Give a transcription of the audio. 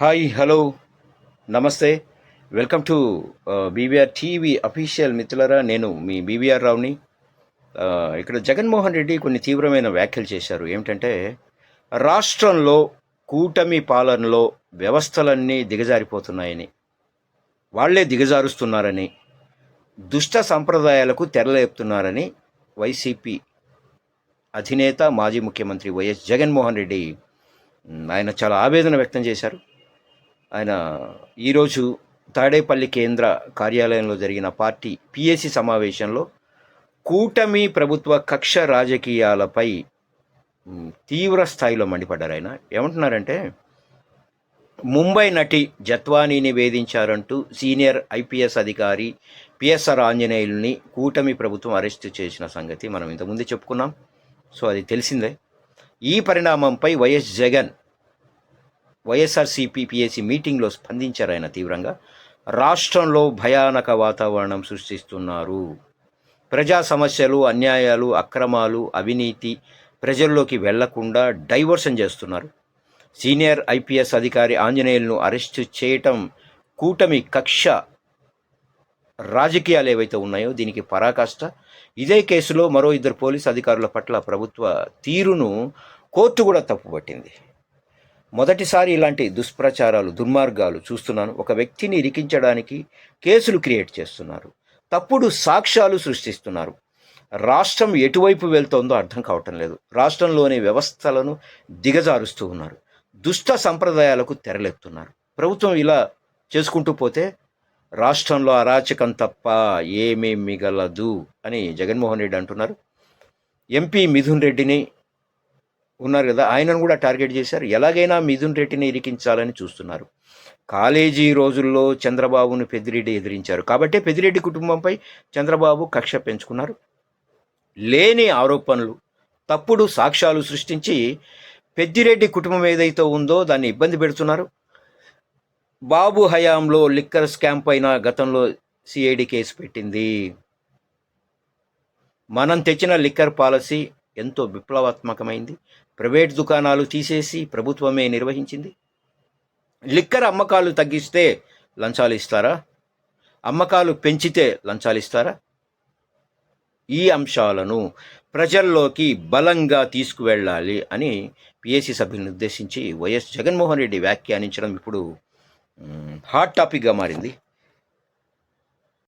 Hi hello namaste. Welcome to BVR TV official మిత్రులరా నేను మీ BVR రావుని. ఇక్కడ జగన్మోహన్ రెడ్డి కొన్ని తీవ్రమైన వ్యాఖ్యలు చేశారు. ఏమిటంటే రాష్ట్రంలో కూటమి పాలనలో వ్యవస్థలన్నీ దిగజారిపోతున్నాయని వాళ్ళే దిగజారుస్తున్నారని దుష్ట సంప్రదాయాలకు తెరలేపుతున్నారని వైసీపీ అధినేత మాజీ ముఖ్యమంత్రి వైఎస్ జగన్మోహన్ రెడ్డి ఆయన చాలా ఆవేదన వ్యక్తం చేశారు. ఆయన ఈరోజు తాడేపల్లి కేంద్ర కార్యాలయంలో జరిగిన పార్టీ పిఎసి సమావేశంలో కూటమి ప్రభుత్వ కక్ష రాజకీయాలపై తీవ్ర స్థాయిలో మండిపడ్డారు ఆయన. ఏమంటున్నారంటే ముంబై నటి జత్వానీని వేధించారంటూ సీనియర్ ఐపీఎస్ అధికారి పిఎస్ఆర్ ఆంజనేయుల్ని కూటమి ప్రభుత్వం అరెస్టు చేసిన సంగతి మనం ఇంతకుముందే చెప్పుకున్నాం. సో అది తెలిసిందే. ఈ పరిణామంపై వైఎస్ జగన్ వైఎస్ఆర్సీపీ పిఎస్సి మీటింగ్లో స్పందించారు ఆయన తీవ్రంగా. రాష్ట్రంలో భయానక వాతావరణం సృష్టిస్తున్నారు. ప్రజా సమస్యలు అన్యాయాలు అక్రమాలు అవినీతి ప్రజల్లోకి వెళ్ళకుండా డైవర్షన్ చేస్తున్నారు. సీనియర్ ఐపీఎస్ అధికారి ఆంజనేయులను అరెస్టు చేయటం కూటమి కక్ష రాజకీయాలు ఏవైతే ఉన్నాయో దీనికి పరాకాష్ట. ఇదే కేసులో మరో ఇద్దరు పోలీస్ అధికారుల పట్ల ప్రభుత్వ తీరును కోర్టు కూడా తప్పుపట్టింది. మొదటిసారి ఇలాంటి దుష్ప్రచారాలు దుర్మార్గాలు చూస్తున్నాను. ఒక వ్యక్తిని ఇరికించడానికి కేసులు క్రియేట్ చేస్తున్నారు. తప్పుడు సాక్ష్యాలు సృష్టిస్తున్నారు. రాష్ట్రం ఎటువైపు వెళ్తోందో అర్థం కావటం లేదు. రాష్ట్రంలోని వ్యవస్థలను దిగజారుస్తూ ఉన్నారు. దుష్ట సంప్రదాయాలకు తెరలెత్తున్నారు ప్రభుత్వం ఇలా చేసుకుంటూ పోతే రాష్ట్రంలో అరాచకం తప్ప ఏమీ మిగలదు అని జగన్మోహన్ రెడ్డి అంటున్నారు. ఎంపీ మిథున్ రెడ్డిని ఉన్నారు కదా ఆయనను కూడా టార్గెట్ చేశారు. ఎలాగైనా మిథున్ రెడ్డిని ఇరికించాలని చూస్తున్నారు. కాలేజీ రోజుల్లో చంద్రబాబును పెద్దిరెడ్డి ఎదిరించారు. కాబట్టి పెద్దిరెడ్డి కుటుంబంపై చంద్రబాబు కక్ష పెంచుకున్నారు. లేని ఆరోపణలు తప్పుడు సాక్ష్యాలు సృష్టించి పెద్దిరెడ్డి కుటుంబం ఏదైతే ఉందో దాన్ని ఇబ్బంది పెడుతున్నారు. బాబు హయాంలో లిక్కర్ స్కామ్ పైన గతంలో సిఐడి కేసు పెట్టింది. మనం తెచ్చిన లిక్కర్ పాలసీ ఎంతో విప్లవాత్మకమైంది. ప్రైవేట్ దుకాణాలు తీసేసి ప్రభుత్వమే నిర్వహించింది. లిక్కర్ అమ్మకాలు తగ్గిస్తే లంచాలు ఇస్తారా? అమ్మకాలు పెంచితే లంచాలు ఇస్తారా? ఈ అంశాలను ప్రజల్లోకి బలంగా తీసుకువెళ్ళాలి అని పిఎస్సి సభ్యులను ఉద్దేశించి వైఎస్ జగన్మోహన్ రెడ్డి వ్యాఖ్యానించడం ఇప్పుడు హాట్ టాపిక్గా మారింది.